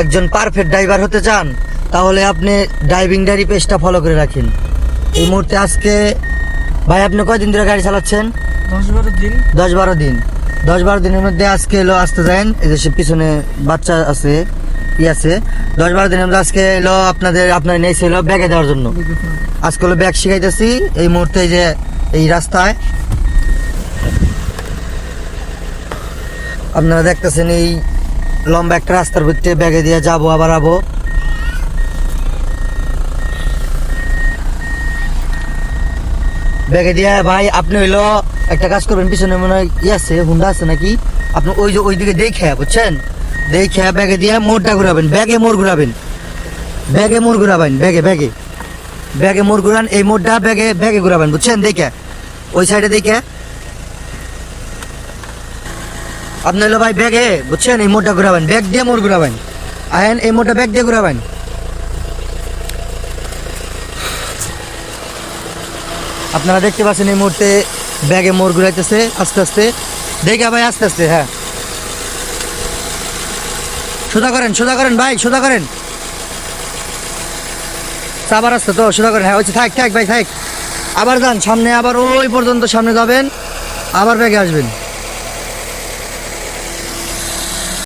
একজন perfect driver হতে চান তাহলে আপনি ড্রাইভিং ডায়েরি পেজটা ফলো করে রাখেন। এই মুহূর্তে আজকে ভাই আপনি কয়দিন ধরে গাড়ি চালাচ্ছেন? দশ বারো দিন। দশ বারো দিন। দশ বারো দিনের মধ্যে আজকে এলো আসতে যান এই যে পিছনে বাচ্চা আছে ই আছে। দশ বারো দিনের মধ্যে আজকে এলো আপনাদের আপনার নিয়েছে এলো ব্যাগে দেওয়ার জন্য। আজকে হলো ব্যাগ শিখাইতেছি এই মুহূর্তে এই যে এই রাস্তায়। আপনারা দেখতেছেন এই লম্বা একটা রাস্তার ভিতরে ব্যাগে দিয়ে যাব, আবার আবো। ব্যাগে দিয়ে, ভাই, আপনি হইল একটা কাজ করবেন, পিছনে মনে হয় ই আছে, হুন্ডা আছে নাকি? আপনি ওই যে ওই দিকে দেখে বুঝছেন? দেখে ব্যাগে দিয়ে মোড়টা ঘুরাবেন, ব্যাগে মোড় ঘুরাবেন। ব্যাগে মোড় ঘুরাবেন, ব্যাগে ব্যাগে। ব্যাগে মোড় ঘুরান, এই মোড়টা ব্যাগে ব্যাগে ঘুরাবেন, বুঝছেন? দেখে ওই সাইডে দেখে আপনি হলো ভাই ব্যাগে, বুঝছেন? এই মোড়টা ঘুরাবেন। ব্যাগ দিয়ে মোড় ঘুরাবেন। আয়েন, এই মোড়টা ব্যাগ দিয়ে ঘুরাবেন। আপনারা দেখতে পাচ্ছেন এই মুহূর্তে ব্যাগে মোড় ঘুরাইতেছে, আস্তে আস্তে। দেখে ভাই, আস্তে আস্তে হ্যাঁ। সোজা করেন সোজা করেন ভাই, সোজা করেন। আবার আসতে তো, সোজা করেন। হ্যাঁ ওই থাক থাক ভাই, থাক। আবার যান, সামনে আবার ওই পর্যন্ত সামনে যাবেন, আবার ব্যাগে আসবেন।